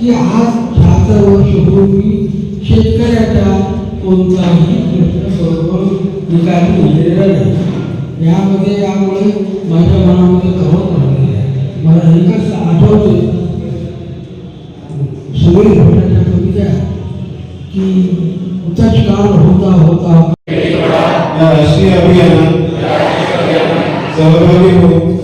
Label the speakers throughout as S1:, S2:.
S1: की आज दहाचं वर्षपूर्वी शेतकऱ्याचा कोणताही प्रश्न बरोबर निकाली निघालेला नाही. यामध्ये यामुळे माझ्या मनामध्ये गवत राहिलेलं आहे. मला एकच आठवते सुरेश भटाच्या कविता की उत्तष्काल होता होता.
S2: राष्ट्रीय अभियान. सहभागी होऊन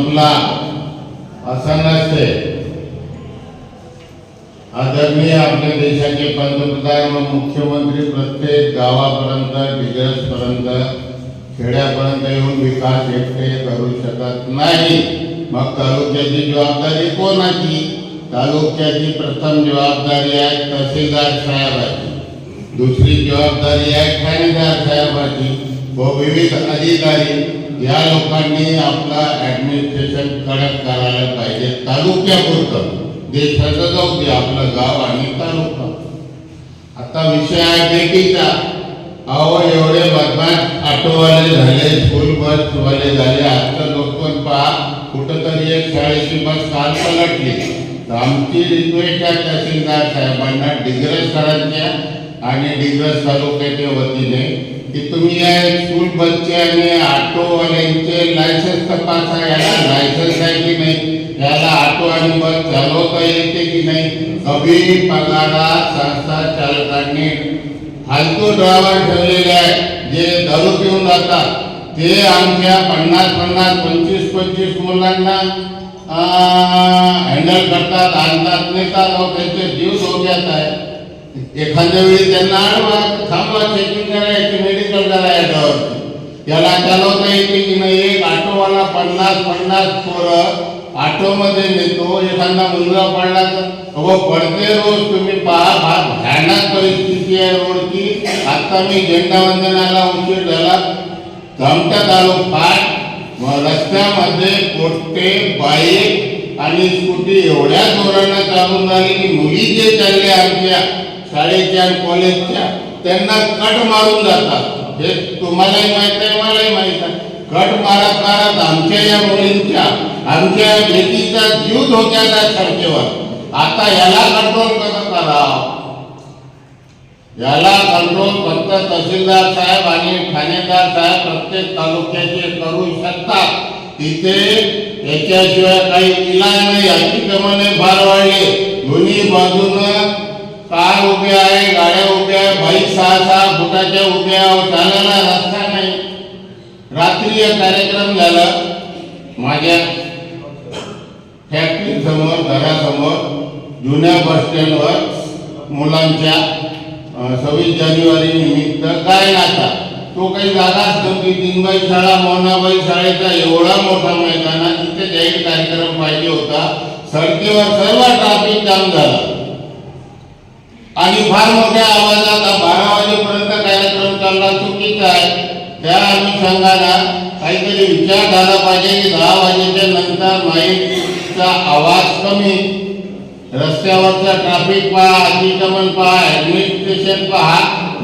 S3: संपला.
S4: असं नसते. आदरणीय आपल्या देशाचे पंतप्रधान व मुख्यमंत्री प्रत्येक गावापर्यंत डिग्रजपर्यंत खेड्यापर्यंत येऊन विकास एकटे करू शकत नाही. मग तालुक्याची जबाबदारी कोणाची? तालुक्याची प्रथम जबाबदारी आहे तहसीलदार साहेबाची. दुसरी जबाबदारी आहे ठाणेदार साहेबाची. व विविध अधिकारी या लोकांनी आपला ऍडमिनिस्ट्रेशन कडक करायला पाहिजे. तालुक्यापुरतं. देशाचं जाऊ दे आपलं गाव आणि तालुका. आता विषय आहे बेटीचा अहो एवढे बदमाश ऑटोवाले झाले स्कूल बसवाले झाले. आता लोक पहा कुठंतरी एक शाळेची बस काल पलटली. तर आमची रिक्वेस्ट आहे तहसीलदार साहेबांना डिग्रज सरांच्या आणि डिग्रज तालुक्याच्या वतीने की तुम्ही या स्कूल आणि ऑटोवाल्यांचे लायसन्स तपासा याला लायसन्स आहे की नाही? याला ऑटो आणि बस चालवता येते की नाही? कमी पगारा संस्था चालकांनी फालतू ड्रायव्हर ठेवलेले आहेत जे दारू पिऊन जातात ते आमच्या पन्नास पन्नास पंचवीस पंचवीस मुलांना हँडल करतात, आणतात, नेतात व त्यांचे जीव धोक्यात आहे. एखाद्या वेळी त्यांना थांबा चेकिंग करायची मेडिकल करायचं. याला चालवता येते की नाही एक ऑटोवाला पन्नास पन्नास पोरं ऑटोमध्ये नेतो. एखादा मुलगा पडला तर पडते रोज तुम्ही पहा फार भयानक परिस्थिती आहे रोडची. आता मी झेंडा वंदनाला उशीर झाला. धमट्यात चालू फाट. रस्त्यामध्ये कोट्टे बाईक आणि स्कूटी एवढ्या जोरानं चालून झाली की मुली जे चालले आमच्या शाळेच्या आणि कॉलेजच्या त्यांना कट मारून जातात. हे तुम्हालाही माहीत आहे मलाही माहीत आहे. कट मारत मारत आमच्या या मुलींच्या आमच्या बेटीचा जीव धोक्यात आहे आता याला कंट्रोल करत आला. याला कंट्रोल फक्त तहसीलदार साहेब आणि ठाणेदार साहेब प्रत्येक तालुक्याचे करू शकतात. तिथे याच्याशिवाय काही इलाज नाही. अतिक्रमणे फार वाढले. दोन्ही बाजूनं कार उभ्या आहे गाड्या उभ्या आहे बाईक सहा सहा फुटाच्या उभ्या चालायला रस्ता नाही. रात्री एक कार्यक्रम झाला माझ्या फॅक्टरी समोर घरासमोर जुन्या बस स्टँडवर मुलांच्या सव्वीस जानेवारी निमित्त काय नाता? तो काही जागाच नव्हती दिनबाई शाळा मोनाबाई शाळेचा एवढा मोठा मैदान आहे, तिथे जाहीर कार्यक्रम पाहिजे होता. सडकेवर सर्व ट्राफिक जाम झाला. आणि फार मोठ्या आवाजात बारा वाजेपर्यंत कार्यक्रम चालला चुकीचा आहे. त्या अनुषंगानं काहीतरी विचार झाला पाहिजे की दहा वाजेच्या नंतर माईकचा आवाज कमी. रस्त्यावरचा ट्रॅफिक पहा अतिक्रमण पहा ऍडमिनिस्ट्रेशन पहा.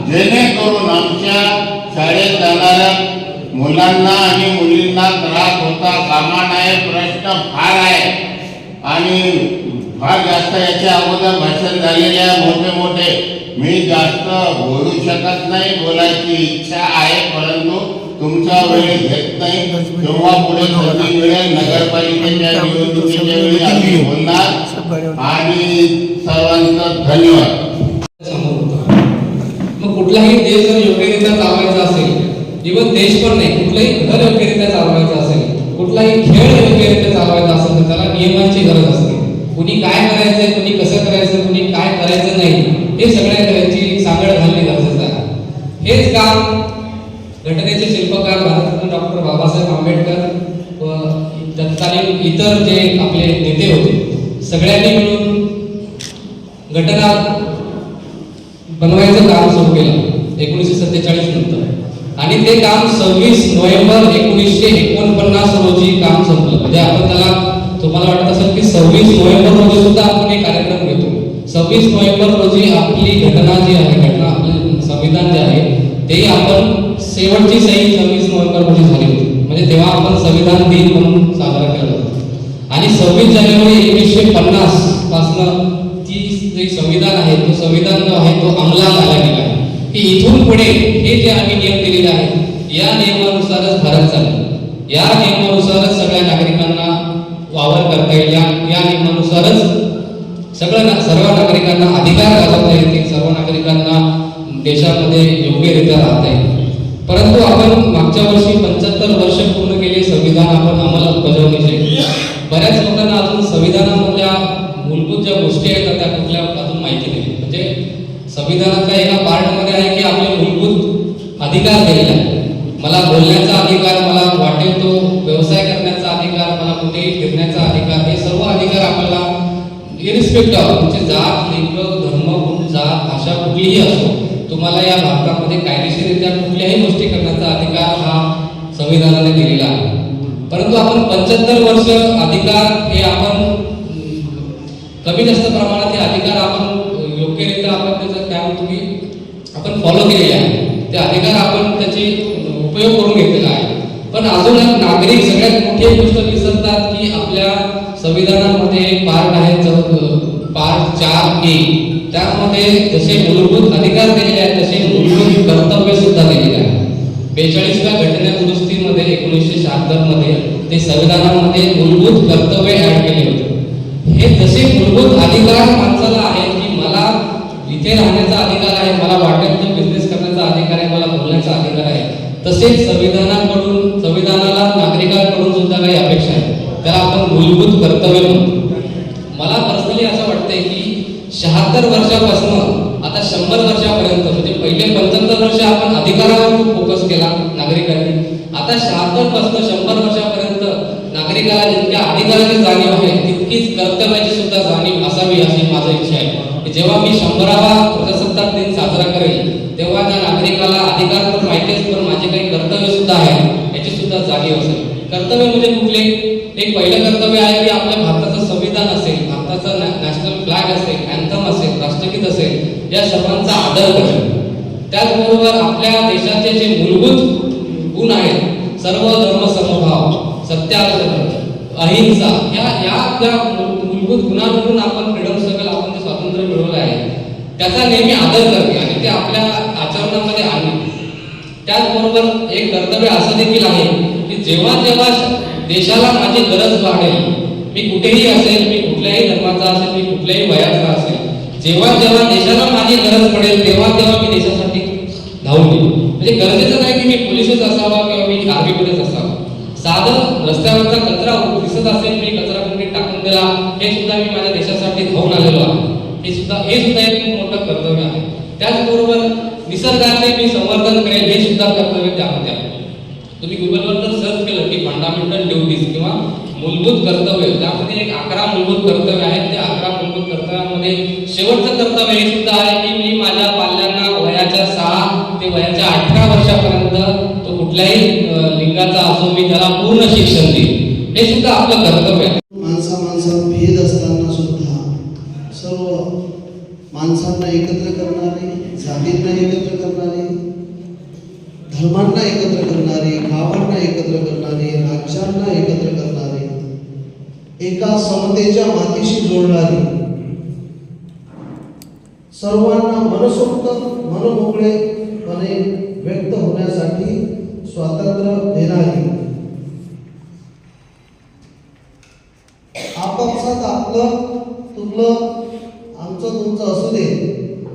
S4: जेणेकरून आमच्या शाळेत जाणाऱ्या मुलांना आणि मुलींना त्रास होता. कामा नाही प्रश्न फार आहे. आणि फार जास्त याच्या अगोदर भाषण झालेले आहे. मोठे मोठे. मी जास्त बोलू शकत नाही बोलायची इच्छा आहे परंतु तुमचा वेळ घेत नाही. तेव्हा पुढे नगरपालिकेच्या निवडणुकीच्या वेळी आम्ही होणार आणि सर्वांचा धन्यवाद.
S5: मग कुठलाही देश जर योग्यरित्या चालवायचा असेल इवन देश पण नाही कुठलाही घर योग्यरित्या चालवायचं असेल कुठलाही खेळ योग्यरित्या चालवायचा असेल तर त्याला नियमांची गरज असते. कुणी काय करायचंय कुणी कसं करायचं कुणी काय करायचं नाही हे सगळ्या त्यांची सांगड घालणे गरजेचं आहे. हेच काम घटनेचे शिल्पकार भारतरत्न डॉक्टर बाबासाहेब आंबेडकर व तत्कालीन इतर जे आपले नेते होते सगळ्यांनी मिळून घटना बनवायचं काम सुरू केलं एकोणीसशे सत्तेचाळीस नंतर. आणि ते काम सव्वीस नोव्हेंबर एकोणीसशे एकोणपन्नास रोजी काम संपलं. म्हणजे आपण त्याला तुम्हाला वाटत असेल की सव्वीस नोव्हेंबर रोजी सुद्धा आपण एक कार्यक्रम घेतो. सव्वीस नोव्हेंबर रोजी आपली घटना जी आहे घटना आपले संविधान जे आहे ते आपण शेवटची सही सव्वीस नोव्हेंबर रोजी झाली होती. म्हणजे तेव्हा आपण संविधान दिन म्हणून साजरा केला आणि सव्वीस जानेवारी एकोणीसशे पन्नास पासनं ती जे संविधान आहे तो संविधान जो आहे तो अंमलात आला गेला आहे. की इथून पुढे हे जे आम्ही नियम दिलेले आहेत या नियमानुसारच भारत चालेल. या नियमानुसारच सगळ्या नागरिकांना वावर करता येईल. या या नियमानुसारच सगळं ना सर्व नागरिकांना अधिकार गाजवता येतील. सर्व नागरिकांना देशामध्ये योग्यरित्या राहत आहे परंतु आपण मागच्या वर्षी पंच्याहत्तर वर्ष पूर्ण केले संविधान आपण अंमलबजावणीचे बऱ्याच लोकांना अजून संविधानामधल्या मूलभूत ज्या गोष्टी आहेत त्या कुठल्या अजून माहिती नाही. म्हणजे संविधानातल्या एका पार्टमध्ये आहे की आपले मूलभूत अधिकार दिलेले आहे. मला बोलण्याचा अधिकार मला वाटेल तो व्यवसाय करण्याचा अधिकार मला कुठेही फिरण्याचा अधिकार हे सर्व अधिकार आपल्याला इरिस्पेक्ट ऑफ जात लिंग धर्म गुण जात भाषा कुठलीही असो तुम्हाला या भारतामध्ये कायदेशीररित्या कुठल्याही गोष्टी करण्याचा अधिकार हा संविधानाने दिलेला आहे. परंतु आपण पंच्याहत्तर वर्ष अधिकार हे आपण कमी जास्त प्रमाणात हे अधिकार आपण योग्यरित्या आपण त्याचं काय तुम्ही की आपण फॉलो केलेले आहे. ते अधिकार आपण त्याची उपयोग करून घेतलेला आहे. पण अजून एक नागरिक सगळ्यात मोठी गोष्ट विसरतात की आपल्या संविधानामध्ये एक पार्ट आहे चौथ पार्ट चार ए. त्यामध्ये जसे मूलभूत अधिकार दिलेले आहेत तसे मूलभूत कर्तव्य सुद्धा दिलेले आहे बेचाळीसव्या घटना दुरुस्तीमध्ये एकोणीसशे शहात्तरमध्ये ते संविधानामध्ये मूलभूत कर्तव्य ऍड केले होते. हे जसे मूलभूत अधिकार माणसाला आहे की मला इथे राहण्याचा अधिकार आहे मला वाटेल तो बिझनेस करण्याचा अधिकार आहे मला बोलण्याचा अधिकार आहे तसेच संविधानात संविधानाला नागरिकांकडून सुद्धा काही अपेक्षा आहे त्याला आपण मूलभूत कर्तव्य म्हणतो मला पर्सनली असं वाटतंय की शहात्तर वर्षापासून आता शंभर वर्षापर्यंत म्हणजे पहिले पंच्याहत्तर वर्ष आपण अधिकारावर खूप फोकस केला नागरिकांनी आता शहात्तरपासून शंभर वर्षापर्यंत म्हणजे नागरिकाला अधिकाराची जाणीव आहे तितकीच कर्तव्याची सुद्धा जाणीव असावी अशी माझा इच्छा आहे. जेव्हा मी शंभरावा प्रजासत्ताक दिन साजरा करेल तेव्हा त्या नागरिकाला अधिकार तर माहितीच पण माझे काही कर्तव्य सुद्धा आहे याची सुद्धा जाणीव असेल. कर्तव्य म्हणजे कुठले? एक पहिलं कर्तव्य आहे की आपल्या भारताचं संविधान असेल भारताचं नॅशनल फ्लॅग असेल अँथम असेल राष्ट्रगीत असेल या सर्वांचा आदर करेल त्याचबरोबर आपल्या देशाचे जे मूलभूत गुण आहेत सर्व धर्म समभाव सत्याग्रह अहिंसा या या ज्या मूलभूत गुणांवरून आपण फ्रीडम स्ट्रगल आपण जे स्वातंत्र्य मिळवलं आहे. त्याचा नेहमी आदर करणे आणि ते आपल्या आचरणामध्ये आणणे त्याचबरोबर एक कर्तव्य असं देखील आहे की जेव्हा जेव्हा देशाला माझी गरज वाढेल मी कुठेही असेल मी कुठल्याही धर्माचा असेल मी कुठल्याही वयाचा असेल जेव्हा जेव्हा देशाला माझी गरज पडेल तेव्हा तेव्हा मी देशासाठी धावून येईल. म्हणजे गरजेचं नाही की मी पोलिसच असावा किंवा मी आर्मीमध्येच असावा. साधं रस्त्यावरचा कचरा दिसत असेल मी कचरा कुठे टाकून दिला हे सुद्धा मी माझ्या देशासाठी धावून आलेलो आहे. हे सुद्धा हे सुद्धा एक खूप मोठं कर्तव्य आहे. त्याचबरोबर निसर्गाचे मी संवर्धन करेल हे सुद्धा कर्तव्य त्यामध्ये आहे. तुम्ही गुगलवर जर सर्च केलं की फंडामेंटल ड्युटीज किंवा मूलभूत कर्तव्य. त्यामध्ये एक अकरा मूलभूत कर्तव्य आहेत. त्या अकरा मूलभूत कर्तव्यामध्ये शेवटचं कर्तव्य हे सुद्धा आहे की मी माझ्या पाल्यांना वयाच्या सहा ते वयाच्या अठरा वर्षापर्यंत तो कुठल्याही अं, मी त्याला पूर्ण शिक्षण देईन हे सुद्धा आपलं कर्तव्य आहे.
S6: माणसा माणसात भेद असताना सुद्धा सर्व माणसांना एकत्र करणारे जातींना एकत्र करणारे धर्मांना एकत्र करणारे गावांना एकत्र करणारे राज्यांना एकत्र करणारे एका समतेच्या मातीशी जोडणारे सर्वांना मनसोक्त मनमोकळेपणे व्यक्त होण्यासाठी स्वातंत्र्य देणारी. आपलं तुमलं आमचं तुमचं असू दे.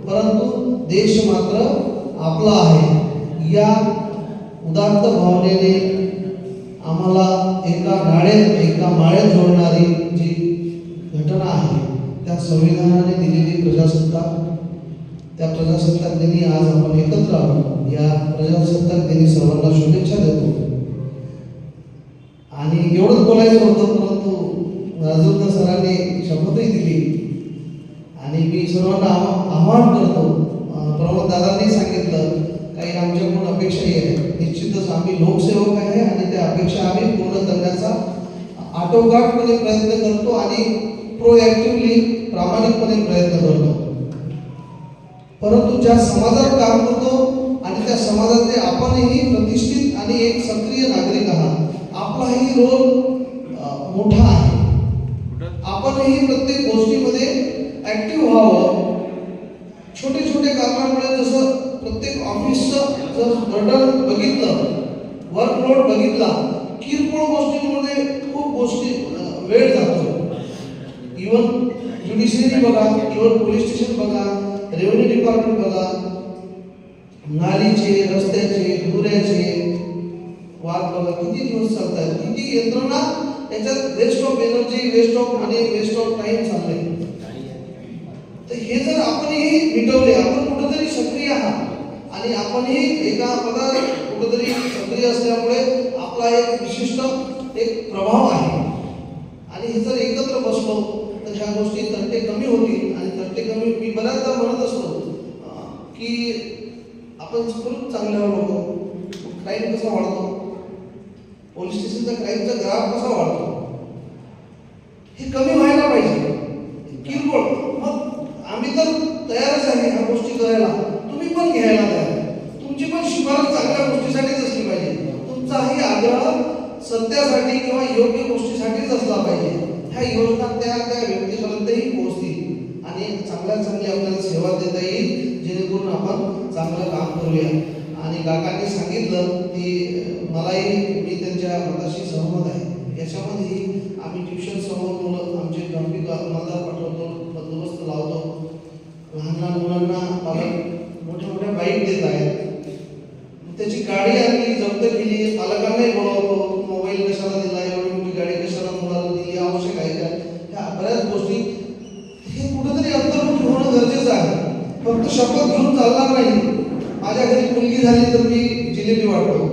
S6: परंतु देश मात्र आपला आहे. या उदात्त भावनेने आम्हाला एका नाळ्यात एका माळ्यात जोडणारी जी घटना आहे त्या संविधानाने दिलेली प्रजासत्ताक त्या प्रजासत्ताक दिनी आज आपण एकत्र आहोत. या प्रजासत्ताक दिनी सर्वांना शुभेच्छा देतो. आणि एवढंच बोलायचं होतं परंतु राजूरकर सरांनी शपथही दिली. आणि मी सर्वांना आव्हान करतो. प्रमोददादांनी प्रमोद दादांनी सांगितलं काही आमच्याकडून अपेक्षाही आहे. निश्चितच आम्ही लोकसेवक आहे आणि त्या अपेक्षा आम्ही पूर्ण करण्याचा आटोकाटपणे प्रयत्न करतो आणि प्रोएक्टिव्हली प्रामाणिकपणे प्रयत्न करतो. परंतु ज्या समाजात काम करतो आणि त्या समाजातले आपणही प्रतिष्ठित आणि एक सक्रिय नागरिक आहात आपलाही रोल मोठा आहे. ही प्रत्येक गोष्टीमध्ये ऍक्टिव्ह व्हावं. छोटे छोटे कारणामुळे जसं प्रत्येक ऑफिसचं जर बर्डन बघितलं वर्कलोड बघितला किरकोळ गोष्ट मिटवले. आपण कुठंतरी सक्रिय आहात. आणि आपणही एका पदात कुठंतरी सक्रिय असल्यामुळे आपला एक विशिष्ट एक प्रभाव आहे. आणि हे जर एकत्र बसलो तर ह्या गोष्टी तंटे कमी होतील. आणि तंटे कमी मी बऱ्याचदा म्हणत असतो की आपण खूप चांगल्यावर होतो क्राईम कसा वाढतो? पोलीस स्टेशनचा क्राईमचा ग्राफ कसा वाढतो? हे कमी व्हायला पाहिजे. किरकोळ. तयारच आहे ह्या गोष्टी करायला तुम्ही पण घ्यायला तयार. तुमची पण शिफारस चांगल्या गोष्टीसाठीच असली पाहिजे. तुमचाही आग्रह सत्यासाठी किंवा योग्य गोष्टीसाठीच असला पाहिजे. ह्या योजना त्या त्या व्यक्तीपर्यंतही पोहोचतील. आणि चांगल्या चांगली आपल्याला सेवा देता येईल जेणेकरून आपण चांगलं काम करूया. आणि काकांनी सांगितलं की मलाही मी त्यांच्या मताशी सहमत आहे. याच्यामध्येही आम्ही ट्युशन समोर मुलं आमचे ग्राफिक अंमलदार पाठवतो बंदोबस्त लावतो. लहान लहान मुलांना पालक मोठ्या मोठ्या बाईक देत आहेत. त्याची गाडी आम्ही जप्त केली. पालकांनाही बोलावतो मोबाईल कशाला दिला एवढी मोठी गाडी कशाला मुलाला दिली? आवश्यक आहे का? ह्या बऱ्याच गोष्टी हे कुठेतरी अंतर्भूत होणं गरजेचं आहे. फक्त शपथ घेऊन चालणार नाही. माझ्या घरी मुलगी झाली तर मी जिलेबी वाटतो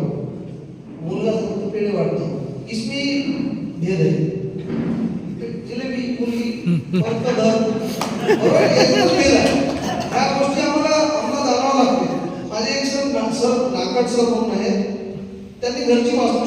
S6: मुलगा फक्त पेढे वाटतो इसमें भेद है जिलेबी मुलगी फक्त धर बरोबर एकच भेद आहे ह्या गोष्टी आम्हाला आम्हाला जाणावं लागते. माझे एक सर ना- सर नाकट सर म्हणून आहेत. त्यांनी घरची वास्तुशांती